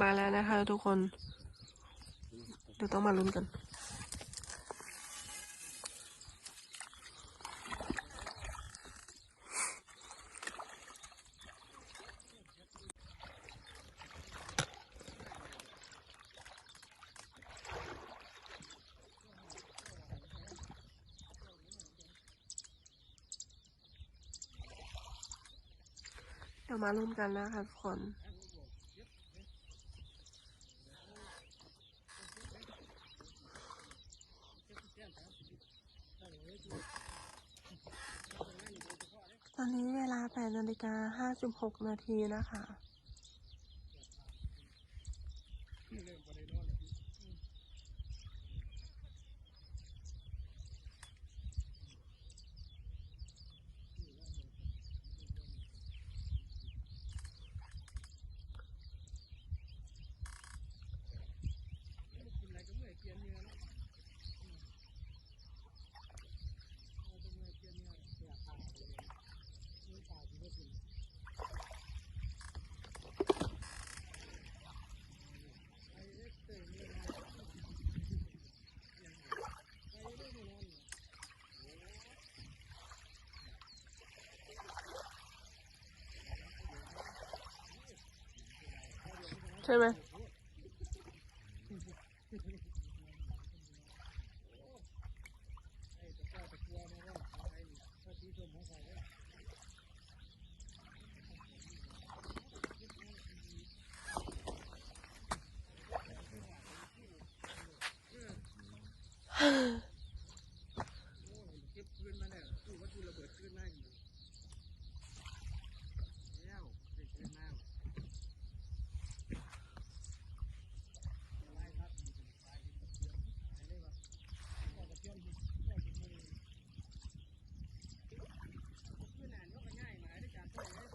มาแล้วนะคะทุกคน เดี๋ยวต้องมาลุ้นกันเดี๋ยวมาลุ้นกันนะคะทุกคน ตอนนี้เวลา 8นาฬิกา56นาทีนะคะ ใช่ไหม เก็บคืนมาเนี่ยตู้วัตถุระเบิดคืนมาอยู่แล้วเด็กคืนมาอะไรครับตายเป็นเพื่อนตายเลยวะพ่อกับเพื่อนพ่อกับมือคืนนานก็ง่ายมาได้การช่วยเลย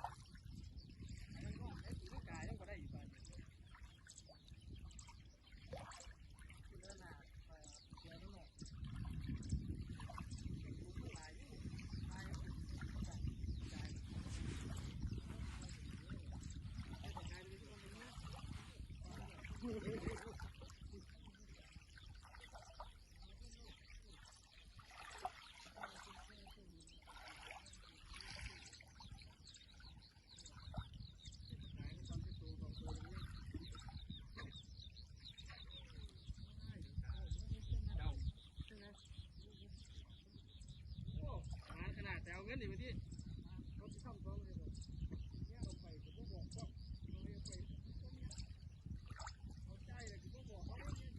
มันก็ไอ้ตีนกายยังก็ได้อยู่บ้านคือเดินหน้าไปเดี๋ยวนั่นแหละ โอ้หา ขนาดแต่เอาเงินนี่มาที่เขาที่ช่องท้องเลยบอกเนี่ยเราไปผมก็บอกว่าเราเรียกไปเขาใจเลยผมก็บอกเขาว่าเนี่ย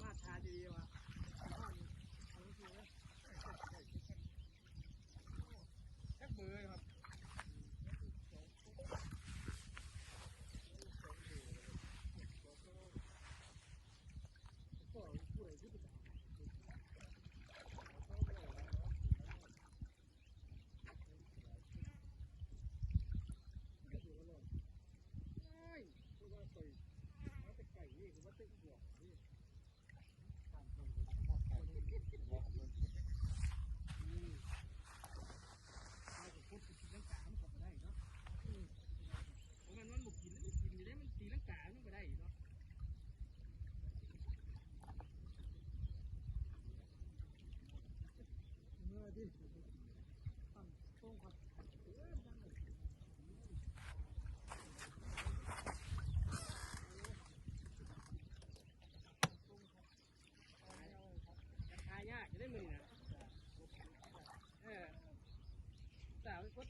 มาทาดีว่ะแค่เบอร์ครับ มันมันบุกกินแล้วมันกินอยู่ได้มันตีลังกามันก็ได้เนาะเมื่อดิตั้งตรงครับขายยากจะได้มือนะเออแต่ว่า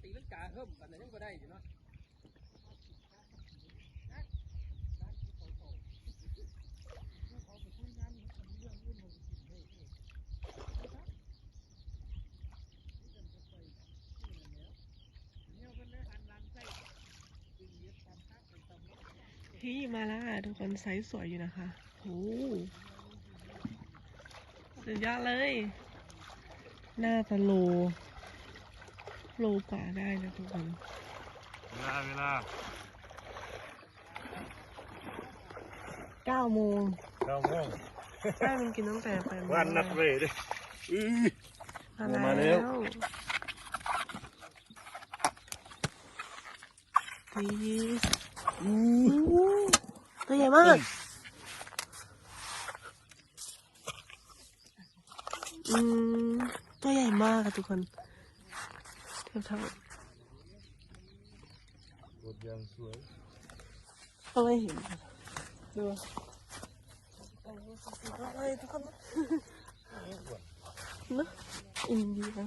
ตีลังกาเพิ่มกันยังก็ได้อยู่เนาะ ที่มาแล้วค่ะทุกคนไซส์สวยอยู่นะคะโอ้สุดยอดเลย น่าจะโล โลกว่าได้นะทุกคน เวลา เวลาเก้าโมงเก้าโมงใช่มันกินตั้งแต่แปดโมงวันนัดเลยดิอื้อมามาแล้แล้ววดีอู้ ตัวใหญ่มากอืมตัวใหญ่มากอะทุกคนเทียบเท่าบทยังสวยเขาไม่เห็นดูทุกคนนะอินดีน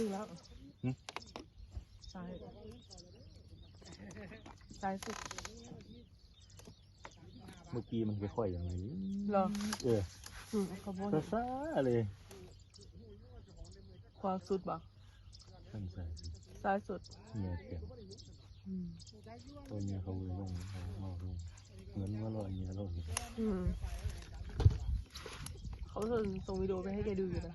ดูแล้วซ้ายซ้ายสุดเมื่อกี้มันค่อยๆอย่างนี้เหรอเอออืมขบวนซ่าๆเลยขวาสุดบ่ท่านใส่ซ้ายสุดเนี่ยเขียนอืมตัวเนี้ยเขาเลยลงเขาเอาลงเหมือนว่าลอยเนี้ยลงอืมเขาส่งส่งวิดีโอไปให้แกดูอยู่นะ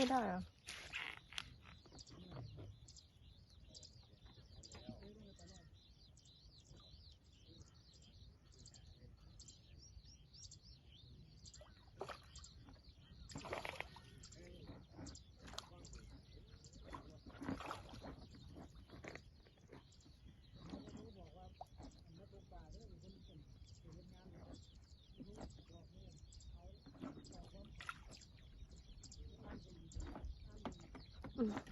싫어요. จ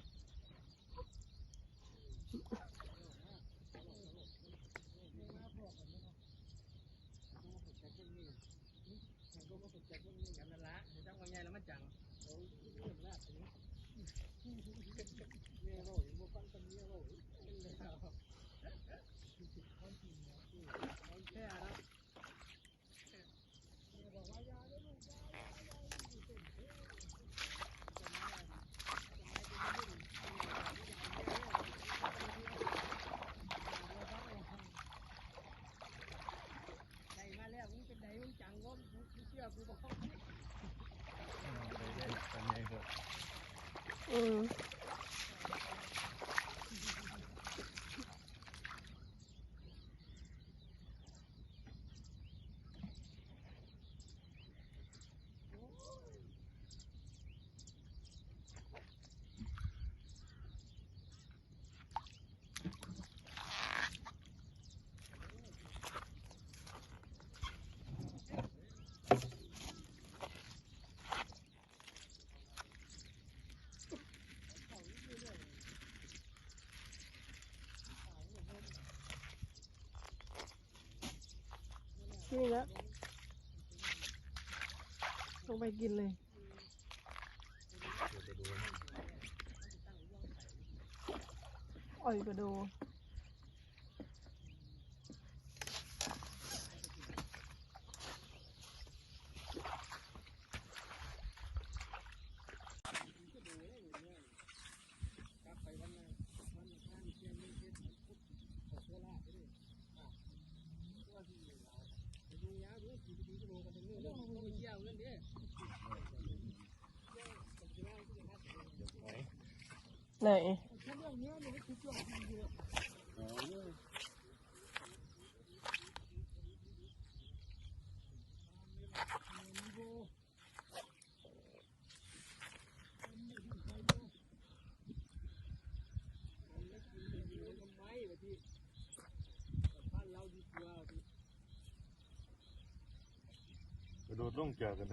อืม นี่แล้วลงไปกินเลยอ่อยกระโด ไหนกระโดดลงจากกั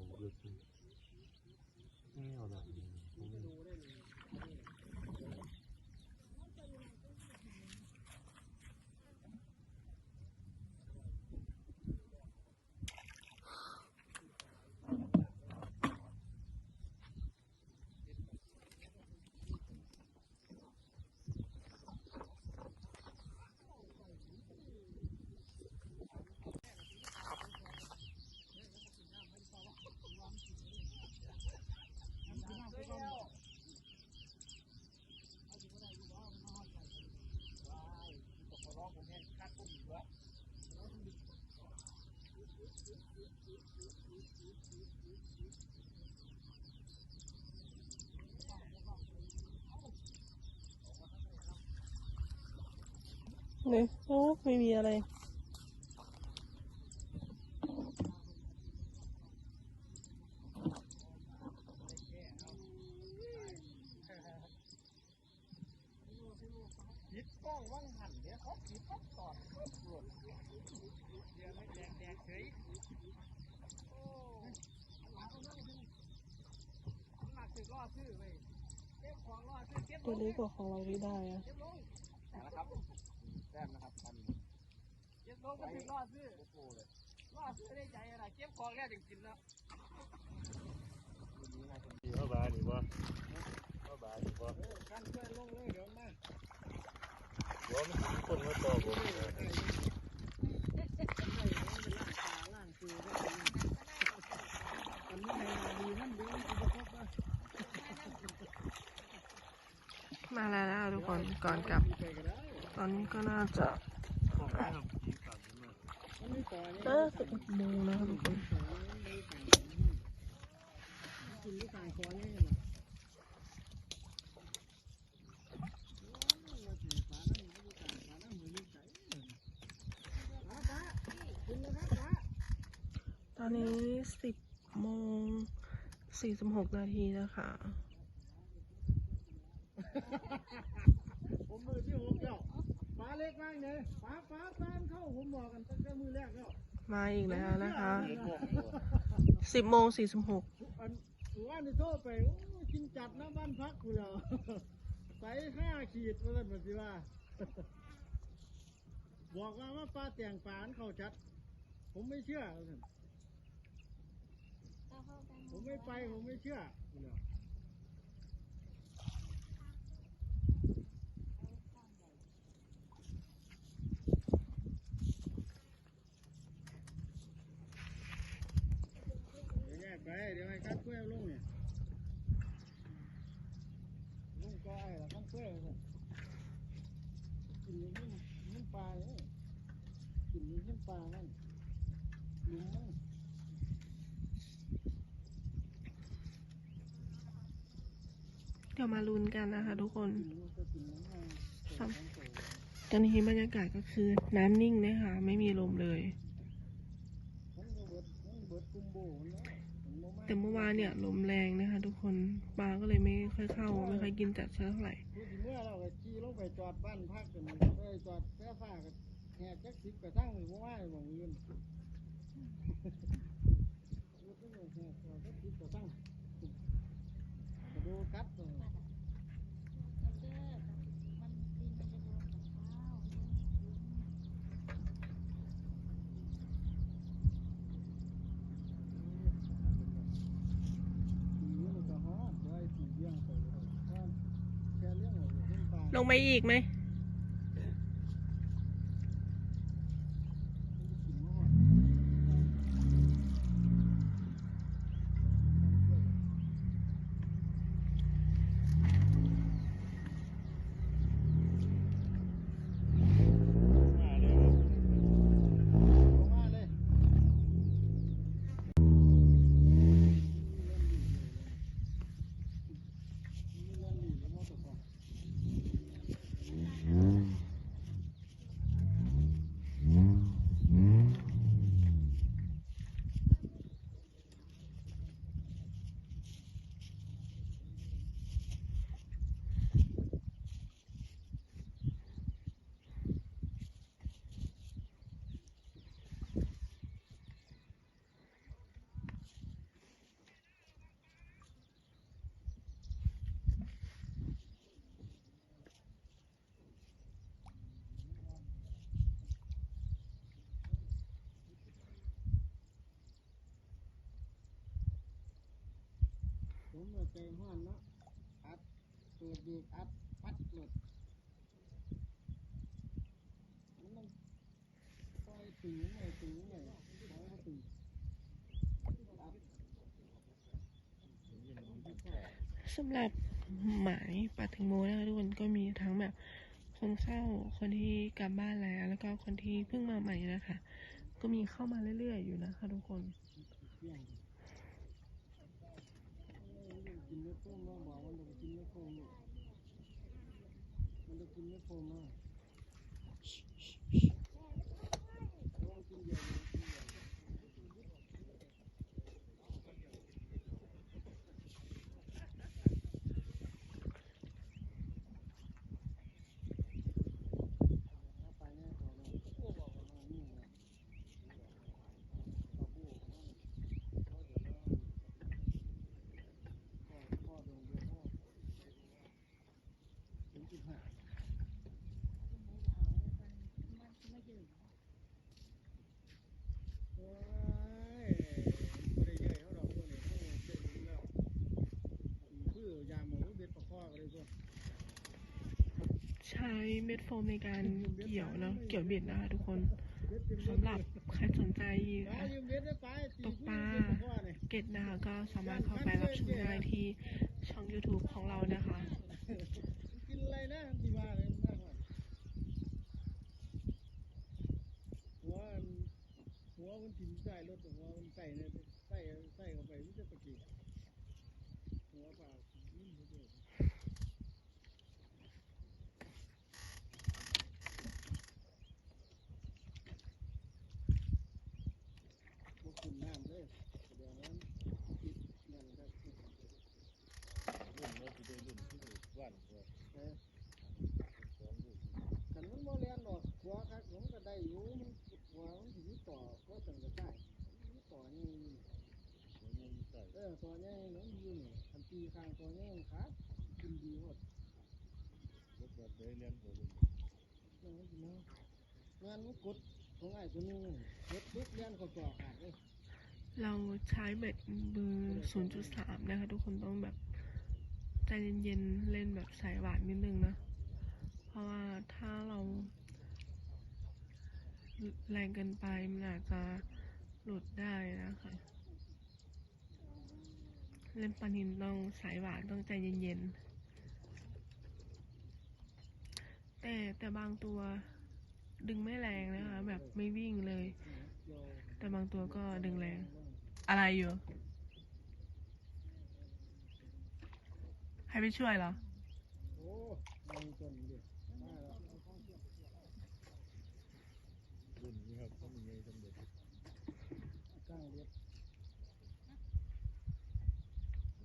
ไม่รู้ว่ากำหอยนี่ได้เกิดโอ้ยผมกิดขึ้นนี่เอาหลังดี เนี่ยโอ้ไม่มีอะไรยิดกล้องว่างหันเนี่ยเขายิดก็ตอดก็ปวเดี๋ยวไม่แดงแดงเฉยโอ้หนักสึกล่อซื้อเว้ยเก็บของล่อซื้อเก็บตัวนี้กว่าของเราที่ได้อะ นะครับ แต้มนะครับพันเก็บลงก็ถึงล่อซื้อล่อซื้อได้ใจอะไรเก็บของแล้วถึงกินแล้วดีว่าบาดีว่าว่าบาดีว่ากันเพื่อนลงเลยเดี๋ยวมาว่ามันมีคนมาต่อผมนะมาแล้วนะทุกคนก่อนกลับ ตอนนี้ก็น่าจะของแม่ครับที่ฝากผมมาน่าจะสิบโมงแล้วทุกคนตอนนี้สิบโมงสี่สิบหกนาทีนะคะผมมือที่หกแล้วฟ้า เล็กมากเลยฟ้าฟ้าตามเข้าผมบอกกันตั้งแต่มือแรกแล้วมมาอีกแล้วนะคะเห็นบ่สิบโมงสี่สิบหกอันว่านี่โทษไปโอ้ยกินจัดนะบ้านพักกูแล้วใส่ห้าขีดมาสั่นมาสิว่า บอกว่าว่าปลาแต่งปลาอันเขาจัด ผมไม่เชื่อว่าซั่นผมไม่ไปผมไม่เชื่อกูแล้วเดี๋ยวแยกไปเดี๋ยวให้คัดเพื่อลงเนี่ยลงก็ไอ้ละคัดเพื่อสั่นกินนี่มันมันปลาเนี่ยกินนี่มันปลานั่นหลุมมัน เดี๋ยว มาลุ้นกันนะคะทุกคนตอนนี้บรรยากาศก็คือน้ำนิ่งนะคะไม่มีลมเลย แต่เมื่อวานเนี่ยลมแรงนะคะ ทุกคนปลาก็เลยไม่ค่อยเข้าไม่ค่อยกินจัดเท่าไหร่เมื่อเราขี่ลงไปจอดบ้านพักกันไปจอดแค่ฟ้ากับแหกจักสิบกระทั่งหรือว่าหมองยืนพูดถึงว่แหกจอดจักสิบกระทั่งกระโดดกัดเลยขี่มันก็ฮอดไว้ขี่เลี้ยงไปเลยว่าแค่เลี้ยงเอาเลงไปอีกไหม กินฮอด มาเลย ลงมาเลยมีเงินดีเลยมอเตอร์ไซค์ ผมเอาใจห้อนเนาะอัดเปิดดูกอัดปัดหลุดมันต้อยตึงหน่อยตึงหน่อยคอยถึงสำหรับหมายปาถึงโมนะคะทุกคนก็มีทั้งแบบคนเข้าคนที่กลับบ้านแล้ว แล้วก็คนที่เพิ่งมาใหม่นะคะ ก็มีเข้ามาเรื่อยๆอยู่นะคะทุกคน กินเนื้อโคมบ้างบอกมันจะกินเนื้อโคมมันจะกินเนื้อโค้งมาลองกินเดียวเลยกินเดียว เอาไปแน่ตัวเลยโอ้บอกว่ามันนี่นะปลาบูมันพ่อเดี๋ยวนะพ่อพ่อเดี๋ยวเดี๋ยวพ่อถึงจุดห้าโอ้ยบ่ได้เยอะเขาดอกพวกนี้เขาเจ๊งแล้วคือยามหมูเบ็ดปลาข้อก็เลยพวก ใช้เม็ดโฟมในการเกี่ยวเนาะเกี่ยวเบ็ดนะคะทุกคนสำหรับใครสนใจตกปลาเบ็ดปลาข้อเนี่ยเก็ตนะคะก็สามารถเข้าไปรับชมได้ที่ช่อง YouTube ของเรานะคะกินอะไรนะที่ว่าอะไรมากหัวมันหัวมันถิ่นใส่รถหัวมันใส่เนี่ยใส่ใส่เข้าไปมันจะตะกี้หัวเปล่านิ่มเฉยๆพวกคุณน้ำเลยเดี๋ยวนั้นติดนั่นได้ รุ่นเราสิได้รุ่นที่วันตัว เออ สองรุ่น ขันมันบ่เรียนดอกหัวครับผมก็ได้อยู่มันหัวมันสิมีโต ต่อก็จังจะได้ต่อนี่ เออตัวนี้น้องยืนนี่ทันตีข้างตัวนี้ครับกินดีหมดรถแบบเลี้ยงตัวนั่นกินเนาะงานมันกดของไอ้ตัวนี้กดปุ๊บเลี้ยนเขาจ่อขาดเลยเราใช้เบ็ดเบอร์0.3 นะคะ ทุกคนต้องแบบใจเย็นๆ เล่นแบบสายหวานนิดนึงนะ เพราะว่าถ้าเราแรงเกินไปมันอาจจะหลุดได้นะคะ เล่นปลานินต้องสายหวานต้องใจเย็นๆ แต่แต่บางตัวดึงไม่แรงนะคะ แบบไม่วิ่งเลย แต่บางตัวก็ดึงแรง อะไรอยู่ให้ไปช่วยเหรอรุ่นนี้ครับเขามีไงสำเร็จตั้งเด็ด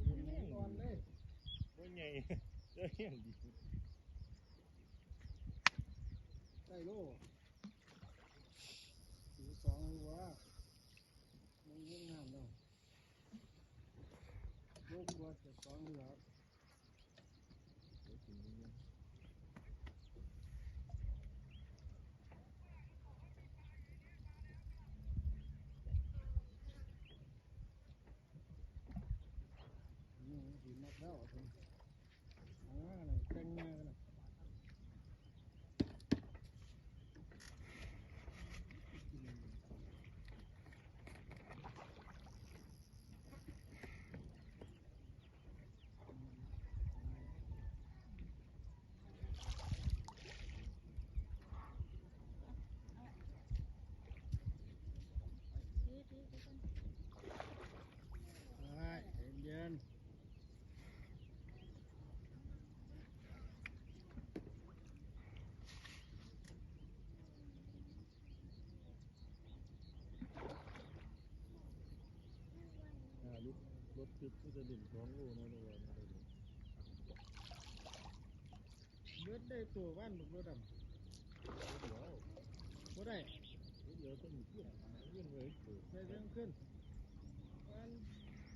เห็นไหมก่อนเลย ว่าไงเลี้ยงดีได้โลถือสองหัวมันเล่นน้ำเนาะลูกวัวจะสองหัว นี่สีมักแล้วถึงอ่าอะไรแต่งงานกันนะ ได้เย็นอ่ารถรถติดก็จะดิ่งสองโลนะตัวนี้เบิดได้นเดี๋ยวบ่เลยเรื่องขึ้นมัน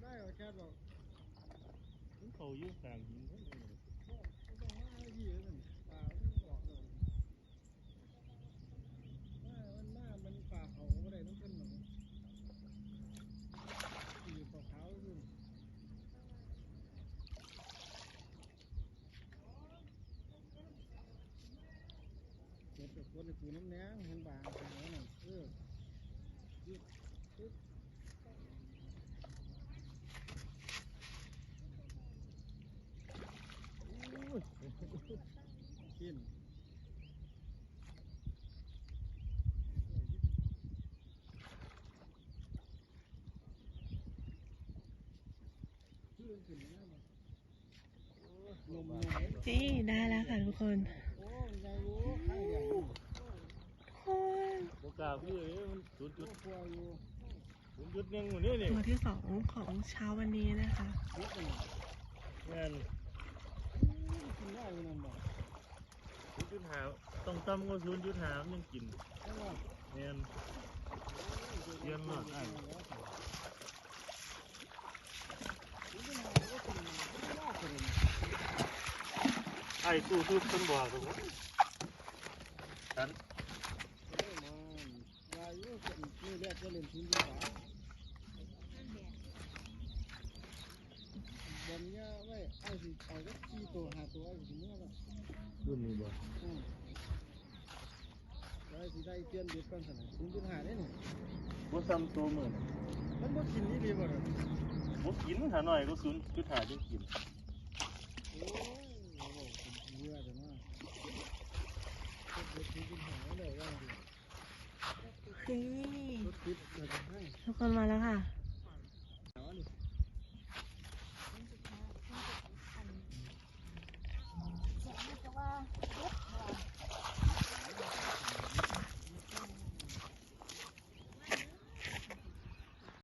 ได้เอแค่บอกมันเขายู่กลางหินเขาเลยบ่ต้องมาให้พี่เลยป่ามันบอกเลยมามันมามันป่าเขาบ่ได้ต้องขึ้นหรอกอยู่ป่าเขาขึ้นเก็บกับคนในปูน้ำแหนงเห็นบางทางแล้วนั่นเออยึดปึ๊บ กิน นมนมนี่ได้แล้วค่ะทุกคนโอ้ยายรู้ข้างอย่างนี้ทุกคนโอกาสพี่เอ้ยมันศูนย์จุตัวดกลัวอยู่ศูนย์จุดหนึ่งหมดนี่นี่ตัวที่สองของเช้าวันนี้นะคะเยอะไปหน่อยแม่นกินได้อยู่นำบอกศูนย์จุดหาต้องต่ำกว่าศูนย์จุดหามันยังกินใช่ไหมแม่นเยี่ยมมากอะ ไอ้ตู้ทุบต้นบ่อตรงนี้ฉันวายุเป็นนี่เรียกว่าเล่นทีมดีกว่าบอลเนี่ยไว้ไอ้สิเอาสักสี่ตัวหาตัวไอ้สิเมื่อละรุ่นนี้บ่ไว้สิได้เปลี่ยนเด็ดก่อนสนะคุณจุดหาได้เนี่ยบ่ซ้ำตัวเหมือนมันบ่กินนี่ดีบ่เนี่ยบ่กินหาหน่อยก็ศูนย์จุดหาจังกิน โอ้ยโอ้โหเป็นเรือจังว่าเด็ดคุณจุดหาได้เลยว่าดีนี่รถติดเกิดให้ทุกคนมาแล้วค่ะ